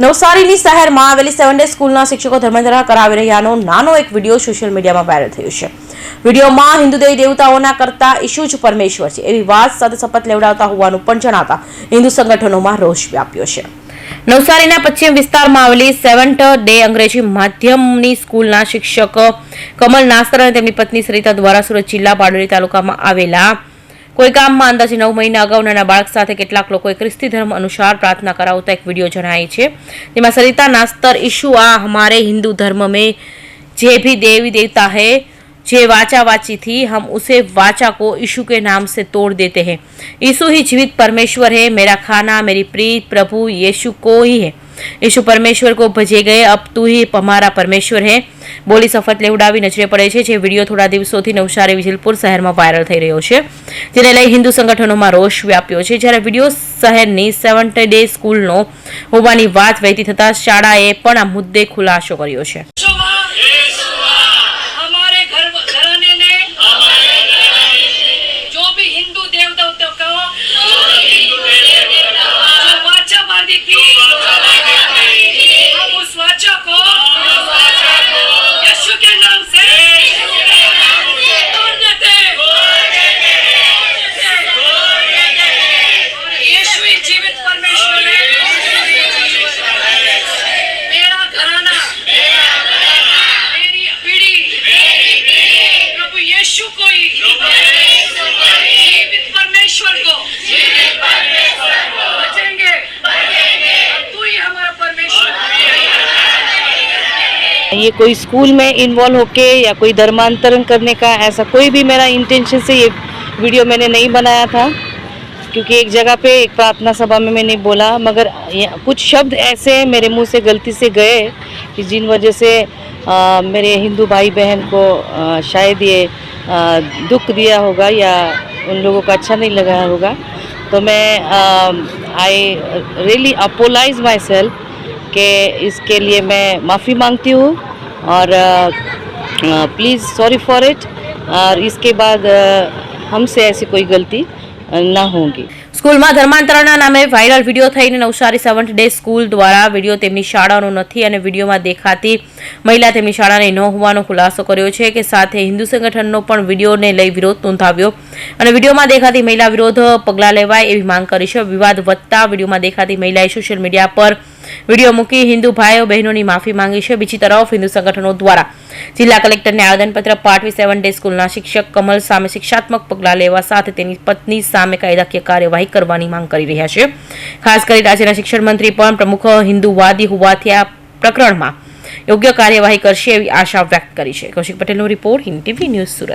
નવસારીની શહેરમાં આવેલી seven day સ્કૂલના શિક્ષકો ધર્માંતરણ કરાવી રહ્યાનો નાનો એક વીડિયો સોશિયલ મીડિયામાં વાયરલ થયો છે. વિડીયોમાં હિન્દુ દેવી દેવતાઓના કરતા ઈશુ જ પરમેશ્વર છે, એવી વાત સાથે શપથ લેવડાવતા હોવાનું પણ જણાતા હિન્દુ સંગઠનોમાં રોષ વ્યાપ્યો છે. નવસારીના પશ્ચિમ વિસ્તારમાં આવેલી સેવન્થ ડે અંગ્રેજી માધ્યમની સ્કૂલના શિક્ષક કમલ નાસ્તર અને તેમની પત્ની સરિતા દ્વારા સુરત જિલ્લા બારડોલી તાલુકામાં આવેલા કોઈ ગામમાં અંદાજે નવ મહિના અગાઉ નાના બાળક સાથે કેટલાક લોકોએ ખ્રિસ્તી ધર્મ અનુસાર પ્રાર્થના કરાવતા એક વિડીયો જણાય છે જેમાં સરિતા નાસ્તર ઈશુ આ हमारे हिंदू धर्म में जे भी देवी देवता है जे वाचा वाची थी हम उसे वाचा को यीशु के नाम से तोड़ देते हैं यीशु ही जीवित परमेश्वर है मेरा खाना मेरी प्रीत प्रभु यीशु को ही है यीशु परमेश्वर को भजे गए अब तू ही हमारा પરમેશ્વર હે બોલી શપથ લેવડાવી નજરે પડે છે જે વિડીયો થોડા દિવસોથી નવસારી વિજલપુર શહેરમાં વાયરલ થઈ રહ્યો છે જેને લઈ હિન્દુ સંગઠનોમાં રોષ વ્યાપ્યો છે જ્યારે વિડીયો શહેરની સેવન્થ ડે સ્કૂલનો હોવાની વાત વહેતી થતાં શાળાએ પણ આ મુદ્દે ખુલાસો કર્યો છે ये कोई स्कूल में इन्वॉल्व होके या कोई धर्मांतरण करने का ऐसा कोई भी मेरा इंटेंशन से ये वीडियो मैंने नहीं बनाया था क्योंकि एक जगह पे एक प्रार्थना सभा में मैंने बोला मगर कुछ शब्द ऐसे मेरे मुँह से गलती से गए कि जिन वजह से आ, मेरे हिंदू भाई बहन को आ, शायद ये आ, दुख दिया होगा या उन लोगों को अच्छा नहीं लगा होगा। तो मैं I really apologise myself के इसके लिए मैं माफ़ी मांगती हूँ। और प्लीज़ सॉरी फॉर इट और इसके बाद अ, हमसे ऐसी कोई गलती अ, ना होगी સ્કૂલમાં ધર્માંતરણના નામે વાયરલ વિડીયો થઈને નવસારી સેવન્થ ડે સ્કૂલ દ્વારા વિડીયો તેમની શાળાનો નથી અને વિડીયોમાં દેખાતી મહિલા તેમની શાળાની ન હોવાનો ખુલાસો કર્યો છે કે સાથે હિન્દુ સંગઠનનો પણ વિડીયોને લઈ વિરોધ નોંધાવ્યો અને વિડીયોમાં દેખાતી મહિલા વિરોધ પગલાં લેવાય એવી માંગ કરી છે વિવાદ વધતા વિડીયોમાં દેખાતી મહિલાએ સોશિયલ મીડિયા પર વીડિયો મૂકી હિન્દુ ભાઈઓ બહેનોની માફી માંગી છે. બીજી તરફ હિન્દુ સંગઠનો દ્વારા જિલ્લા કલેક્ટરને આવેદનપત્ર પાઠવી સેવન ડે સ્કૂલના શિક્ષક કમલ સામે શિક્ષાત્મક પગલાં લેવા સાથે તેની પત્ની સામે કાયદાકીય કાર્યવાહી કરવાની માંગ કરી રહ્યા છે. ખાસ કરી રાજ્યના શિક્ષણ મંત્રી પણ પ્રમુખ હિન્દુવાદી હોવાથી આ પ્રકરણમાં યોગ્ય કાર્યવાહી કરશે એવી આશા વ્યક્ત કરી છે. કૌશિક પટેલનો રિપોર્ટ હિન્દ ન્યૂઝ સુરત.